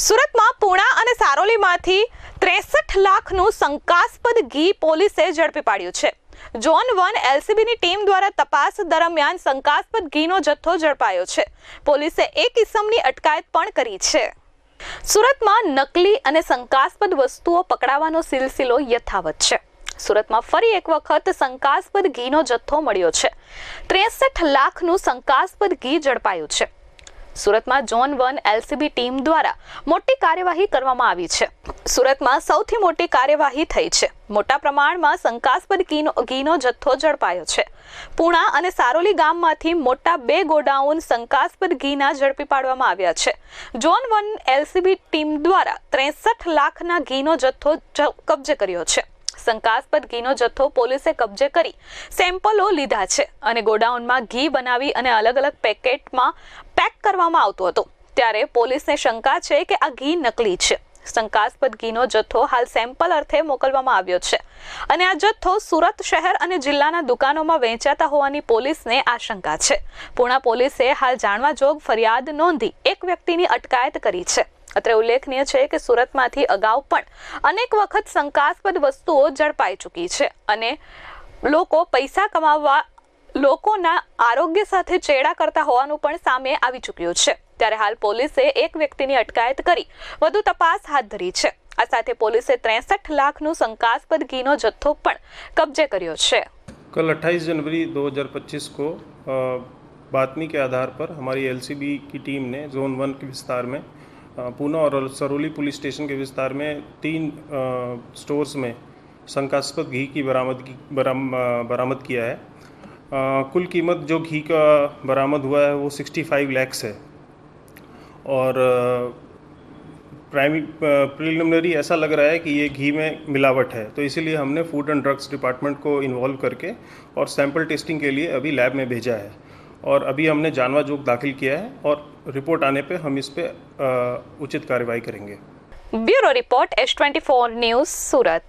સુરતમાં પૂણા અને સારોલીમાંથી ત્રેસઠ લાખનું શંકાસ્પદ ઘી પોલીસે ઝડપી પાડ્યું છે. જોન વન એલસીબીની ટીમ દ્વારા તપાસ દરમિયાન શંકાસ્પદ ઘીનો જથ્થો ઝડપાયો છે. પોલીસે એક ઇસમની અટકાયત પણ કરી છે. સુરતમાં નકલી અને શંકાસ્પદ વસ્તુઓ પકડાવાનો સિલસિલો યથાવત છે. સુરતમાં ફરી એક વખત શંકાસ્પદ ઘીનો જથ્થો મળ્યો છે. ત્રેસઠ લાખનું શંકાસ્પદ ઘી ઝડપાયું છે. સુરતમાં ઝોન વન એલસીબી ટીમ દ્વારા મોટી કાર્યવાહી કરવામાં આવી છે. સુરતમાં સૌથી મોટી કાર્યવાહી થઈ છે. મોટા પ્રમાણમાં શંકાસ્પદ ઘીનો ઘીનો જથ્થો ઝડપાયો છે. પૂણા અને સારોલી ગામમાંથી મોટા બે ગોડાઉન શંકાસ્પદ ઘીના ઝડપી પાડવામાં આવ્યા છે. ઝોન વન એલસીબી ટીમ દ્વારા ત્રેસઠ લાખના ઘીનો જથ્થો કબજે કર્યો છે. શંકાસ્પદ ઘીનો જથ્થો પોલીસે કબજે કરી સેમ્પલો લીધા છે અને ગોડાઉનમાં ઘી બનાવી અને અલગ અલગ પેકેટમાં પેક કરવામાં આવતું હતું. ત્યારે પોલીસને શંકા છે કે આ ઘી નકલી છે. શંકાસ્પદ ઘીનો જથ્થો હાલ સેમ્પલ અર્થે મોકલવામાં આવ્યો છે અને આ જથ્થો સુરત શહેર અને જિલ્લાના દુકાનોમાં વેચાતા હોવાની પોલીસને આશંકા છે. પૂણા પોલીસે હાલ જાણવા જોગ ફરિયાદ નોંધી એક વ્યક્તિની અટકાયત કરી છે. અત્રે ઉલ્લેખનીય છે કે સુરતમાંથી અગાઉ પણ અનેક વખત શંકાસ્પદ વસ્તુઓ ઝડપાઈ ચૂકી છે અને લોકો પૈસા કમાવવા લોકોના આરોગ્ય સાથે ચેડા કરતા હોવાનું પણ સામે આવી ચૂક્યું છે ત્યારે હાલ પોલીસે એક વ્યક્તિની અટકાયત કરી વધુ તપાસ હાથ ધરી છે આ સાથે પોલીસે ત્રેસઠ લાખનું શંકાસ્પદ ઘીનો જથ્થો પણ કબજે કર્યો છે कल 28 जनवरी 2025 को अ, बातमी के आधार पर हमारी एलसीबी की टीम ने जोन वन के विस्तार में अ, पूना और सरोली पुलिस स्टेशन के विस्तार में तीन स्टोर्स में शंकास्पद घी की बरामदगी बराम बरामद किया है। कुल कीमत जो घी का बरामद हुआ है वो 65 लैक्स है। और प्राइमरी प्रिलिमिनरी ऐसा लग रहा है कि ये घी में मिलावट है। तो इसीलिए हमने फ़ूड एंड ड्रग्स डिपार्टमेंट को इन्वॉल्व करके और सैंपल टेस्टिंग के लिए अभी लैब में भेजा है। और अभी हमने जानवा जोग दाखिल किया है और रिपोर्ट आने पे हम इस पे उचित कार्रवाई करेंगे bureau report S twenty four news Surat